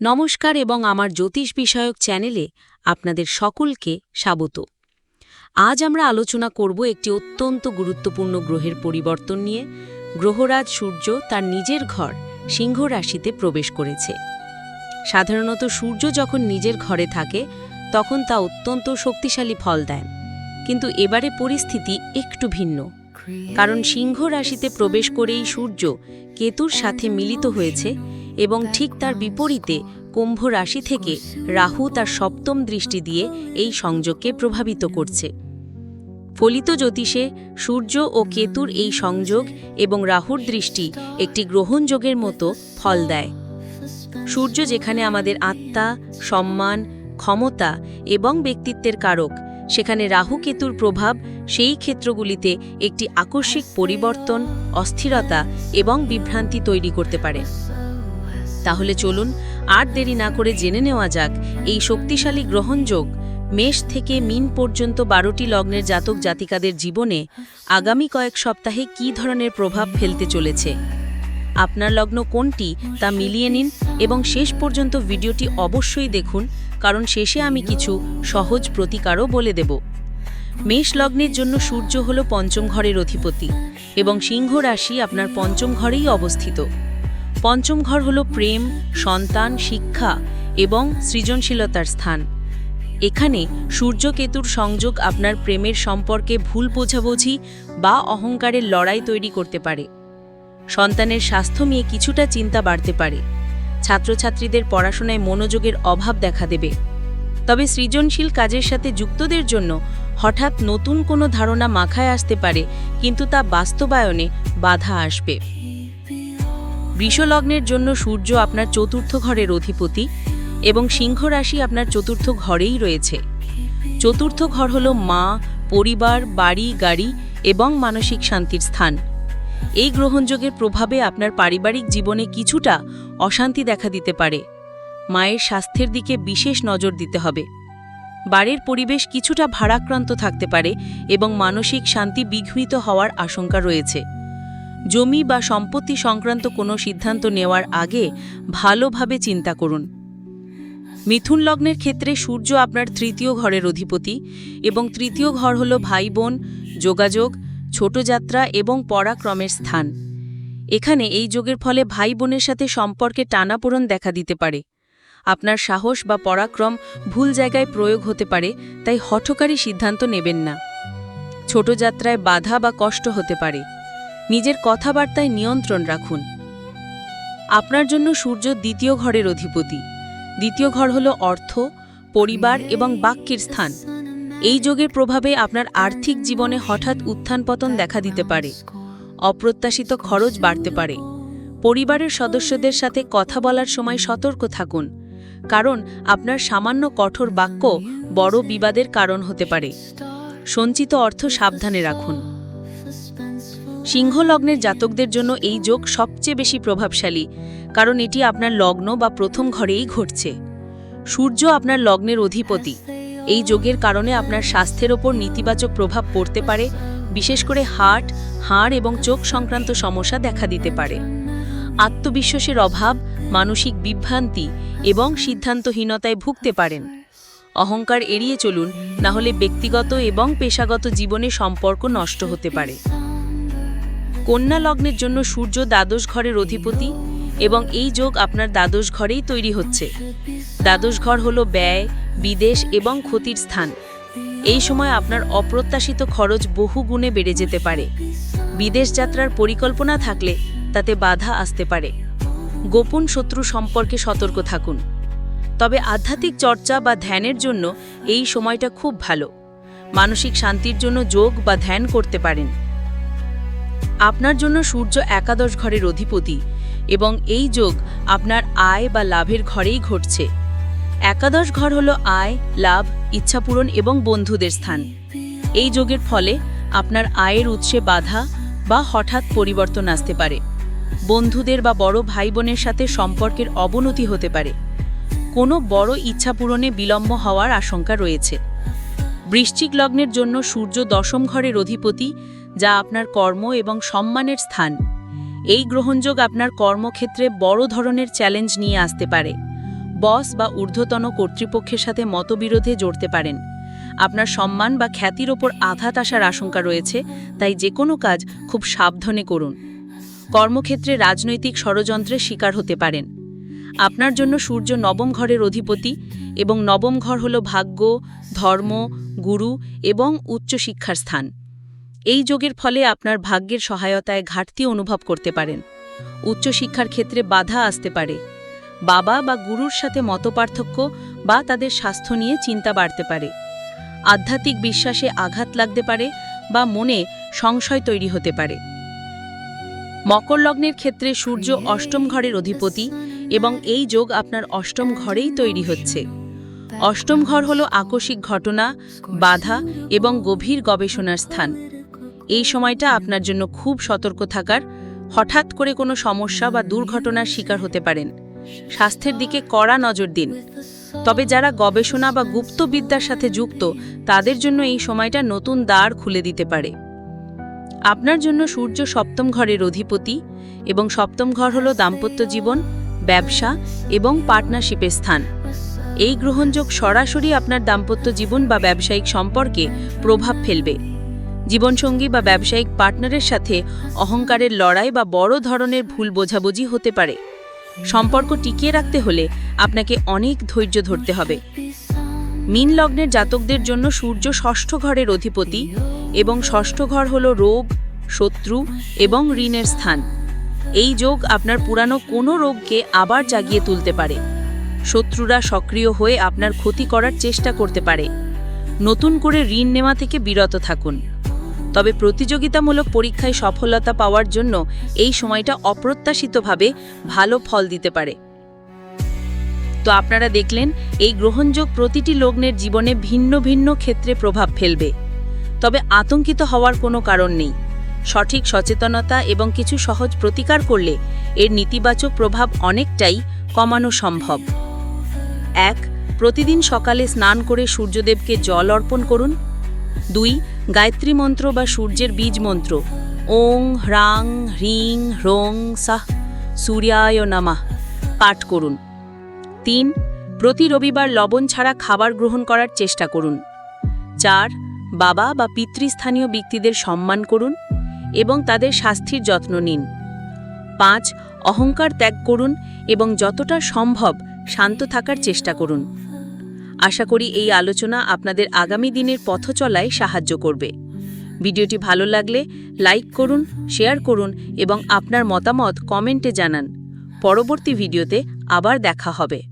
নমস্কার এবং আমার জ্যোতিষ বিষয়ক চ্যানেলে আপনাদের সকলকে স্বাগত। আজ আমরা আলোচনা করব একটি অত্যন্ত গুরুত্বপূর্ণ গ্রহের পরিবর্তন নিয়ে। গ্রহরাজ সূর্য তার নিজের ঘর সিংহ রাশিতে প্রবেশ করেছে। সাধারণত সূর্য যখন নিজের ঘরে থাকে, তখন তা অত্যন্ত শক্তিশালী ফল দেয়। কিন্তু এবারে পরিস্থিতি একটু ভিন্ন। কারণ সিংহ রাশিতে প্রবেশ করেই সূর্য কেতুর সাথে মিলিত হয়েছে এবং ঠিক তার বিপরীতে কুম্ভ রাশি থেকে রাহু তার সপ্তম দৃষ্টি দিয়ে এই সংযোগকে প্রভাবিত করছে। ফলিত জ্যোতিষে সূর্য ও কেতুর এই সংযোগ এবং রাহুর দৃষ্টি একটি গ্রহণযোগের মতো ফল দেয়। সূর্য যেখানে আমাদের আত্মা, সম্মান, ক্ষমতা এবং ব্যক্তিত্বের কারক, সেখানে রাহু কেতুর প্রভাব সেই ক্ষেত্রগুলিতে একটি আকস্মিক পরিবর্তন, অস্থিরতা এবং বিভ্রান্তি তৈরি করতে পারে। তাহলে চলুন আর দেরি না করে জেনে নেওয়া যাক এই শক্তিশালী গ্রহণযোগ মেষ থেকে মিন পর্যন্ত বারোটি লগ্নের জাতক জাতিকাদের জীবনে আগামী কয়েক সপ্তাহে কী ধরনের প্রভাব ফেলতে চলেছে? আপনার লগ্ন কোনটি তা মিলিয়ে নিন এবং শেষ পর্যন্ত ভিডিওটি অবশ্যই দেখুন, কারণ শেষে আমি কিছু সহজ প্রতিকারও বলে দেব। মেষ লগ্নের জন্য সূর্য হল পঞ্চম ঘরের অধিপতি এবং সিংহ রাশি আপনার পঞ্চম ঘরেই অবস্থিত। পঞ্চম ঘর হল প্রেম, সন্তান, শিক্ষা এবং সৃজনশীলতার স্থান। এখানে সূর্যকেতুর সংযোগ আপনার প্রেমের সম্পর্কে ভুল বোঝাবুঝি বা অহংকারের লড়াই তৈরি করতে পারে। সন্তানের স্বাস্থ্য নিয়ে কিছুটা চিন্তা বাড়তে পারে। ছাত্রছাত্রীদের পড়াশোনায় মনোযোগের অভাব দেখা দেবে। তবে সৃজনশীল কাজের সাথে যুক্তদের জন্য হঠাৎ নতুন কোনো ধারণা মাখায় আসতে পারে, কিন্তু তা বাস্তবায়নে বাধা আসবে। বৃষলগ্নের জন্য সূর্য আপনার চতুর্থ ঘরের অধিপতি এবং সিংহ রাশি আপনার চতুর্থ ঘরেই রয়েছে। চতুর্থ ঘর হল মা, পরিবার, বাড়ি, গাড়ি এবং মানসিক শান্তির স্থান। এই গ্রহণযোগের প্রভাবে আপনার পারিবারিক জীবনে কিছুটা অশান্তি দেখা দিতে পারে। মায়ের স্বাস্থ্যের দিকে বিশেষ নজর দিতে হবে। বাড়ির পরিবেশ কিছুটা ভারাক্রান্ত থাকতে পারে এবং মানসিক শান্তি বিঘ্নিত হওয়ার আশঙ্কা রয়েছে। জমি বা সম্পত্তি সংক্রান্ত কোনো সিদ্ধান্ত নেওয়ার আগে ভালোভাবে চিন্তা করুন। মিথুন লগ্নের ক্ষেত্রে সূর্য আপনার তৃতীয় ঘরের অধিপতি এবং তৃতীয় ঘর হল ভাই বোন যোগাযোগ, ছোট যাত্রা এবং পরাক্রমের স্থান। এখানে এই যোগের ফলে ভাই বোনের সাথে সম্পর্কে টানাপোড়ন দেখা দিতে পারে। আপনার সাহস বা পরাক্রম ভুল জায়গায় প্রয়োগ হতে পারে, তাই হঠকারী সিদ্ধান্ত নেবেন না। ছোট যাত্রায় বাধা বা কষ্ট হতে পারে। নিজের কথাবার্তায় নিয়ন্ত্রণ রাখুন। আপনার জন্য সূর্য দ্বিতীয় ঘরের অধিপতি। দ্বিতীয় ঘর হল অর্থ, পরিবার এবং বাক্যের স্থান। এই যোগের প্রভাবে আপনার আর্থিক জীবনে হঠাৎ উত্থান পতন দেখা দিতে পারে। অপ্রত্যাশিত খরচ বাড়তে পারে। পরিবারের সদস্যদের সাথে কথা বলার সময় সতর্ক থাকুন। কারণ আপনার সামান্য কঠোর বাক্য বড় বিবাদের কারণ হতে পারে। সঞ্চিত অর্থ সাবধানে রাখুন। সিংহ লগ্নের জাতকদের জন্য এই যোগ সবচেয়ে বেশি প্রভাবশালী, কারণ এটি আপনার লগ্ন বা প্রথম ঘরেই ঘটছে। সূর্য আপনার লগ্নের অধিপতি। এই যোগের কারণে আপনার স্বাস্থ্যের ওপর নেতিবাচক প্রভাব পড়তে পারে, বিশেষ করে হার্ট, হাড় এবং চোখ সংক্রান্ত সমস্যা দেখা দিতে পারে। আত্মবিশ্বাসের অভাব, মানসিক বিভ্রান্তি এবং সিদ্ধান্তহীনতায় ভুগতে পারেন। অহংকার এড়িয়ে চলুন, না হলে ব্যক্তিগত এবং পেশাগত জীবনে সম্পর্ক নষ্ট হতে পারে। কন্যা লগ্নের জন্য সূর্য দ্বাদশ ঘরের অধিপতি এবং এই যোগ আপনার দ্বাদশ ঘরেই তৈরি হচ্ছে। দ্বাদশ ঘর হল ব্যয়, বিদেশ এবং ক্ষতির স্থান। এই সময় আপনার অপ্রত্যাশিত খরচ বহু গুণে বেড়ে যেতে পারে। বিদেশ যাত্রার পরিকল্পনা থাকলে তাতে বাধা আসতে পারে। গোপন শত্রু সম্পর্কে সতর্ক থাকুন। তবে আধ্যাত্মিক চর্চা বা ধ্যানের জন্য এই সময়টা খুব ভালো। মানসিক শান্তির জন্য যোগ বা ধ্যান করতে পারেন। আপনার জন্য সূর্য একাদশ ঘরের অধিপতি এবং এই যোগ আপনার আয় বা লাভের ঘরেই ঘটছে। একাদশ ঘর হল আয়, লাভ ইচ্ছাপূরণ এবং বন্ধুদের স্থান। এই যোগের ফলে আপনার আয়ের উৎসে বাধা বা হঠাৎ পরিবর্তন আসতে পারে। বন্ধুদের বা বড় ভাই বোনের সাথে সম্পর্কের অবনতি হতে পারে। কোনো বড় ইচ্ছা পূরণে বিলম্ব হওয়ার আশঙ্কা রয়েছে। বৃশ্চিক লগ্নের জন্য সূর্য দশম ঘরের অধিপতি যা আপনার কর্ম এবং সম্মানের স্থান। এই গ্রহণযোগ আপনার কর্মক্ষেত্রে বড় ধরনের চ্যালেঞ্জ নিয়ে আসতে পারে। বস বা ঊর্ধ্বতন কর্তৃপক্ষের সাথে মতবিরোধে জড়তে পারেন। আপনার সম্মান বা খ্যাতির ওপর আঘাত আসার আশঙ্কা রয়েছে, তাই যে কোনো কাজ খুব সাবধানে করুন। কর্মক্ষেত্রে রাজনৈতিক ষড়যন্ত্রের শিকার হতে পারেন। আপনার জন্য সূর্য নবম ঘরের অধিপতি এবং নবম ঘর হল ভাগ্য, ধর্ম, গুরু এবং উচ্চশিক্ষার স্থান। এই যোগের ফলে আপনার ভাগ্যের সহায়তায় ঘাটতি অনুভব করতে পারেন। উচ্চশিক্ষার ক্ষেত্রে বাধা আসতে পারে। বাবা বা গুরুর সাথে মতপার্থক্য বা তাদের স্বাস্থ্য নিয়ে চিন্তা বাড়তে পারে। আধ্যাত্মিক বিশ্বাসে আঘাত লাগতে পারে বা মনে সংশয় তৈরি হতে পারে। মকর লগ্নের ক্ষেত্রে সূর্য অষ্টম ঘরের অধিপতি এবং এই যোগ আপনার অষ্টম ঘরেই তৈরি হচ্ছে। অষ্টম ঘর হল আকস্মিক ঘটনা, বাধা এবং গভীর গবেষণার স্থান। এই সময়টা আপনার জন্য খুব সতর্ক থাকার, হঠাৎ করে কোনো সমস্যা বা দুর্ঘটনার শিকার হতে পারেন। স্বাস্থ্যের দিকে কড়া নজর দিন। তবে যারা গবেষণা বা গুপ্তবিদ্যার সাথে যুক্ত, তাদের জন্য এই সময়টা নতুন দ্বার খুলে দিতে পারে। আপনার জন্য সূর্য সপ্তম ঘরের অধিপতি এবং সপ্তম ঘর হল দাম্পত্য জীবন, ব্যবসা এবং পার্টনারশিপের স্থান। এই গ্রহণযোগ সরাসরি আপনার দাম্পত্য জীবন বা ব্যবসায়িক সম্পর্কে প্রভাব ফেলবে। জীবনসঙ্গী বা ব্যবসায়িক পার্টনারের সাথে অহংকারের লড়াই বা বড় ধরনের ভুল বোঝাবুঝি হতে পারে। সম্পর্ক টিকিয়ে রাখতে হলে আপনাকে অনেক ধৈর্য ধরতে হবে। মিন লগ্নের জাতকদের জন্য সূর্য ষষ্ঠ ঘরের অধিপতি এবং ষষ্ঠ ঘর হল রোগ, শত্রু এবং ঋণের স্থান। এই যোগ আপনার পুরানো কোনো রোগকে আবার জাগিয়ে তুলতে পারে। শত্রুরা সক্রিয় হয়ে আপনার ক্ষতি করার চেষ্টা করতে পারে। নতুন করে ঋণ নেওয়া থেকে বিরত থাকুন। তবে প্রতিযোগিতামূলক পরীক্ষায় সফলতা পাওয়ার জন্য এই সময়টা অপ্রত্যাশিতভাবে ভালো ফল দিতে পারে। তো আপনারা দেখলেন, এই গ্রহণযোগ প্রতিটি লগ্নের জীবনে ভিন্ন ভিন্ন ক্ষেত্রে প্রভাব ফেলবে। তবে আতঙ্কিত হওয়ার কোনো কারণ নেই। সঠিক সচেতনতা এবং কিছু সহজ প্রতিকার করলে এর নেতিবাচক প্রভাব অনেকটাই কমানো সম্ভব। এক, প্রতিদিন সকালে স্নান করে সূর্যদেবকে জল অর্পণ করুন। দুই, গায়ত্রী মন্ত্র বা সূর্যের বীজ মন্ত্র। ওং, হ্রাং, হ্রিং হ্রোং সাহ, সূর্যায় নামাহ পাঠ করুন। তিন, প্রতি রবিবার লবণ ছাড়া খাবার গ্রহণ করার চেষ্টা করুন। চার, বাবা বা পিতৃস্থানীয় ব্যক্তিদের সম্মান করুন এবং তাদের স্বাস্থ্যের যত্ন নিন। পাঁচ, অহংকার ত্যাগ করুন এবং যতটা সম্ভব শান্ত থাকার চেষ্টা করুন। আশা করি এই আলোচনা আপনাদের আগামী দিনের পথ চলায় সাহায্য করবে। ভিডিওটি ভালো লাগলে লাইক করুন, শেয়ার করুন এবং আপনার মতামত কমেন্টে জানান। পরবর্তী ভিডিওতে আবার দেখা হবে।